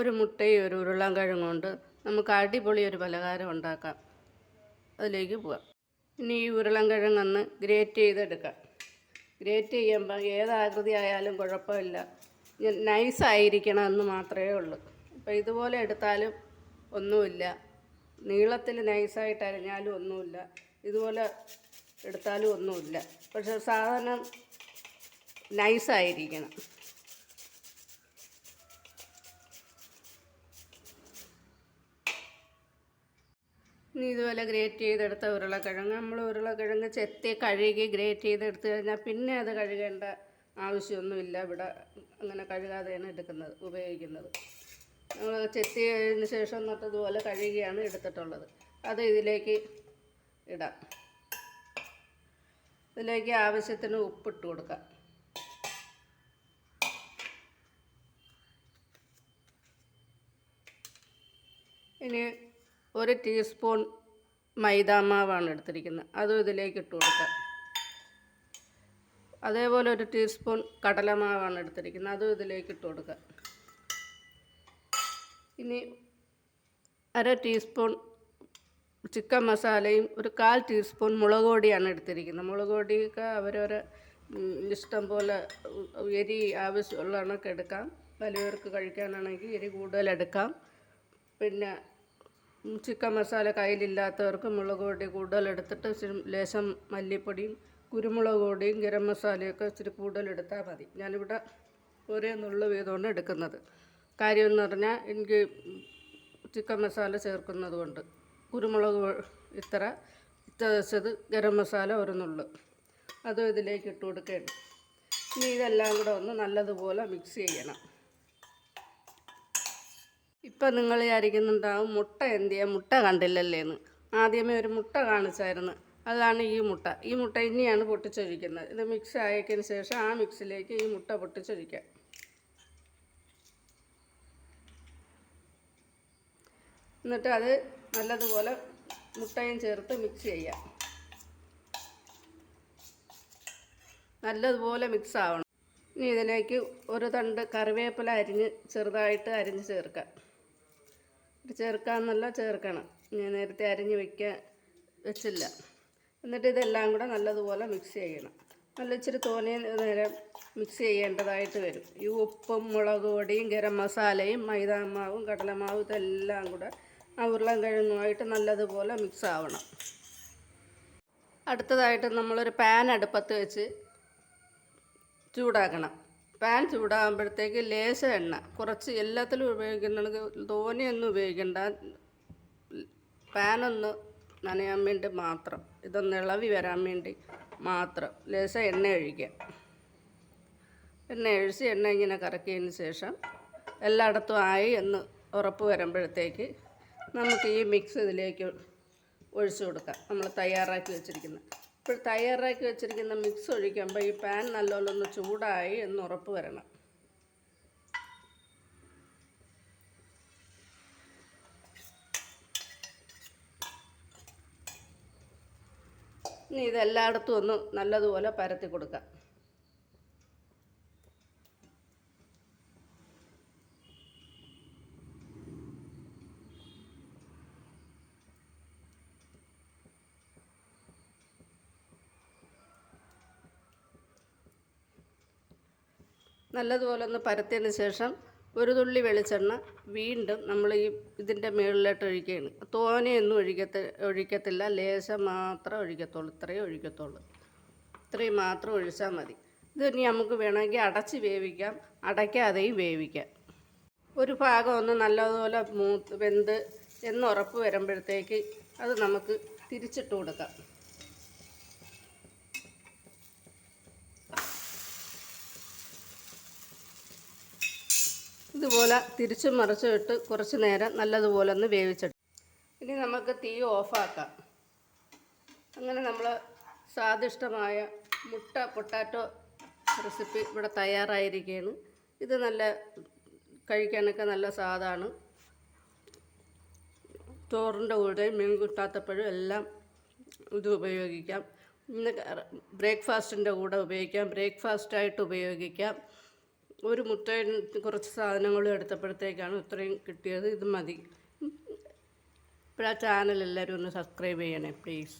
ഒരു മുട്ടയും ഒരു ഉരുളൻകിഴങ്ങും കൊണ്ട് നമുക്ക് അടിപൊളി ഒരു പലഹാരം ഉണ്ടാക്കാം. അതിലേക്ക് പോവാം. ഇനി ഈ ഉരുളൻകിഴങ്ങൊന്ന് ഗ്രേറ്റ് ചെയ്തെടുക്കാം. ഗ്രേറ്റ് ചെയ്യുമ്പോൾ ഏതാകൃതി ആയാലും കുഴപ്പമില്ല. നൈസായിരിക്കണം എന്ന് മാത്രമേ ഉള്ളൂ. അപ്പോൾ ഇതുപോലെ എടുത്താലും ഒന്നുമില്ല. നീളത്തിൽ നൈസായിട്ട് അരിഞ്ഞാലും ഒന്നുമില്ല. ഇതുപോലെ എടുത്താലും ഒന്നുമില്ല. പക്ഷെ സാധനം നൈസായിരിക്കണം ഇനി ഇതുപോലെ ഗ്രേറ്റ് ചെയ്തെടുത്ത ഉരുളക്കിഴങ്ങ്. നമ്മൾ ഉരുളക്കിഴങ്ങ് ചെത്തി കഴുകി ഗ്രേറ്റ് ചെയ്തെടുത്ത് കഴിഞ്ഞാൽ പിന്നെ അത് കഴുകേണ്ട ആവശ്യമൊന്നുമില്ല. ഇവിടെ അങ്ങനെ കഴുകാതെയാണ് എടുക്കുന്നത് ഉപയോഗിക്കുന്നത്. നമ്മൾ ചെത്തി ചെത്തിയതിന് ശേഷം എന്നിട്ട് ഇതുപോലെ കഴുകിയാണ് എടുത്തിട്ടുള്ളത്. അത് ഇതിലേക്ക് ഇടാം. ഇതിലേക്ക് ആവശ്യത്തിന് ഉപ്പിട്ട് കൊടുക്കാം. ഇനി ഒരു ടീസ്പൂൺ മൈദാമാവാണ് എടുത്തിരിക്കുന്നത് അതും ഇതിലേക്ക് ഇട്ട് കൊടുക്കുക. അതേപോലെ ഒരു ടീസ്പൂൺ കടലമാവാണ് എടുത്തിരിക്കുന്നത് അതും ഇതിലേക്ക് ഇട്ട് കൊടുക്കുക. ഇനി അര ടീസ്പൂൺ ചിക്കൻ മസാലയും ഒരു കാൽ ടീസ്പൂൺ മുളക് പൊടിയാണ് എടുത്തിരിക്കുന്നത്. മുളക് പൊടിയൊക്കെ അവരവരെ ഇഷ്ടം പോലെ എരി ആവശ്യമുള്ള കണക്ക് എടുക്കാം. വലിയവർക്ക് കഴിക്കാനാണെങ്കിൽ എരി കൂടുതൽ എടുക്കാം പിന്നെ ചിക്കൻ മസാല കയ്യിലില്ലാത്തവർക്ക് മുളക് പൊടി കൂടുതലെടുത്തിട്ട് ലേശം മല്ലിപ്പൊടിയും കുരുമുളക് പൊടിയും ഗരം മസാലയൊക്കെ ഇച്ചിരി കൂടുതലെടുത്താൽ മതി. ഞാനിവിടെ ഒരേ നുള്ളു വീതമാണ് എടുക്കുന്നത്. കാര്യമെന്ന് പറഞ്ഞാൽ എനിക്ക് ചിക്കൻ മസാല ചേർക്കുന്നത് കൊണ്ട് കുരുമുളക് ഇത്ര ഇത്തത് ഗരം മസാല ഒരു നുള്ളു. അതും ഇതിലേക്ക് ഇട്ട് കൊടുക്കുകയാണ് ഇനി ഇതെല്ലാം കൂടെ ഒന്ന് നല്ലതുപോലെ മിക്സ് ചെയ്യണം. ഇപ്പം നിങ്ങൾ വിചാരിക്കുന്നുണ്ടാവും മുട്ട എന്ത് ചെയ്യാം? മുട്ട കണ്ടില്ലല്ലേന്ന്. ആദ്യമേ ഒരു മുട്ട കാണിച്ചായിരുന്നു. അതാണ് ഈ മുട്ട. ഈ മുട്ട ഇനിയാണ് പൊട്ടിച്ചൊഴിക്കുന്നത് ഇത് മിക്സ് ആയതിന് ശേഷം ആ മിക്സിലേക്ക് ഈ മുട്ട പൊട്ടിച്ചൊഴിക്കാം എന്നിട്ട് അത് നല്ലതുപോലെ മുട്ടയും ചേർത്ത് മിക്സ് ചെയ്യാം. നല്ലതുപോലെ മിക്സ് ആവണം. ഇനി ഇതിലേക്ക് ഒരു തണ്ട് കറിവേപ്പില അരിഞ്ഞ് ചെറുതായിട്ട് അരിഞ്ഞ് ചേർക്കാം. ചേർക്കാമെന്നല്ല ചേർക്കണം. ഞാൻ നേരത്തെ അരിഞ്ഞ് വയ്ക്കാൻ വെച്ചില്ല. എന്നിട്ട് ഇതെല്ലാം കൂടെ നല്ലതുപോലെ മിക്സ് ചെയ്യണം. നല്ല ഇച്ചിരി തോനെ നേരം മിക്സ് ചെയ്യേണ്ടതായിട്ട് വരും. ഈ ഉപ്പും മുളക് പൊടിയും ഗരം മസാലയും മൈദാമാവും കടലമാവും ഇതെല്ലാം കൂടെ ആ ഉരുളൻകിഴങ്ങുമായിട്ട് നല്ലതുപോലെ മിക്സ് ആവണം. അടുത്തതായിട്ട് നമ്മളൊരു പാൻ അടുപ്പത്ത് വെച്ച് ചൂടാക്കണം. പാൻ ചൂടാകുമ്പോഴത്തേക്ക് ലേശ എണ്ണ. കുറച്ച് എല്ലാത്തിലും ഉപയോഗിക്കുന്നുണ്ടെങ്കിൽ തോനെയൊന്നും ഉപയോഗിക്കണ്ട. പാനൊന്ന് നനയാൻ വേണ്ടി മാത്രം. ഇതൊന്ന് ഇളവി വരാൻ വേണ്ടി മാത്രം. ലേശ എണ്ണ ഒഴിക്കുക. എണ്ണ ഒഴിച്ച് എണ്ണ ഇങ്ങനെ കറക്കിയതിന് ശേഷം എല്ലായിടത്തും ആയി എന്ന് ഉറപ്പ് വരുമ്പോഴത്തേക്ക് നമുക്ക് ഈ മിക്സ് ഇതിലേക്ക് ഒഴിച്ചു കൊടുക്കാം. നമ്മൾ തയ്യാറാക്കി വെച്ചിരിക്കുന്നത്. ഇപ്പോൾ തയ്യാറാക്കി വെച്ചിരിക്കുന്ന മിക്സ് ഒഴിക്കുമ്പോൾ ഈ പാൻ നല്ലോണം ഒന്ന് ചൂടായി എന്ന് ഉറപ്പ് വരണം. ഇനി ഇതെല്ലായിടത്തും ഒന്ന് നല്ലതുപോലെ പരത്തി കൊടുക്കാം. നല്ലതുപോലെ ഒന്ന് പരത്തിയതിന് ശേഷം ഒരു തുള്ളി വെളിച്ചെണ്ണ വീണ്ടും നമ്മൾ ഈ ഇതിന്റെ മുകളിലോട്ട് ഒഴിക്കുകയാണ്. തോനെയൊന്നും ഒഴിക്കത്ത ഒഴിക്കത്തില്ല. ലേശം മാത്രം ഒഴിക്കത്തുള്ളൂ. ഇത്രയും ഒഴിക്കത്തുള്ളൂ. ഇത്രയും മാത്രം ഒഴിച്ചാൽ മതി. ഇത് ഇനി നമുക്ക് വേണമെങ്കിൽ അടച്ച് വേവിക്കാം. അടയ്ക്കാതെയും വേവിക്കാം. ഒരു ഭാഗം ഒന്ന് നല്ലതുപോലെ മൂത്ത് വെന്ത് എന്ന് ഉറപ്പ് വരുമ്പോഴത്തേക്ക് അത് നമുക്ക് തിരിച്ചിട്ട് കൊടുക്കാം. ഇതുപോലെ തിരിച്ചു മറിച്ചും ഇട്ട് കുറച്ച് നേരം നല്ലതുപോലെ ഒന്ന് വേവിച്ചെടുക്കും ഇനി നമുക്ക് തീ ഓഫാക്കാം. അങ്ങനെ നമ്മൾ സ്വാദിഷ്ടമായ മുട്ട പൊട്ടാറ്റോ റെസിപ്പി ഇവിടെ തയ്യാറായിരിക്കുകയാണ്. ഇത് നല്ല കഴിക്കാനൊക്കെ നല്ല സ്വാദാണ്. ചോറിന്റെ കൂടെ മീൻ കിട്ടാത്തപ്പോഴും എല്ലാം ഇത് ഉപയോഗിക്കാം. ഇന്ന് ബ്രേക്ക്ഫാസ്റ്റിന്റെ കൂടെ ഉപയോഗിക്കാം. ബ്രേക്ക്ഫാസ്റ്റായിട്ട് ഉപയോഗിക്കാം. ഒരു മുട്ടയും കുറച്ച് സാധനങ്ങളും എടുത്തപ്പോഴത്തേക്കാണ് ഇത്രയും കിട്ടിയത്. ഇത് മതി. ഇപ്പോൾ ആ ചാനൽ എല്ലാവരും ഒന്ന് സബ്സ്ക്രൈബ് ചെയ്യണേ പ്ലീസ്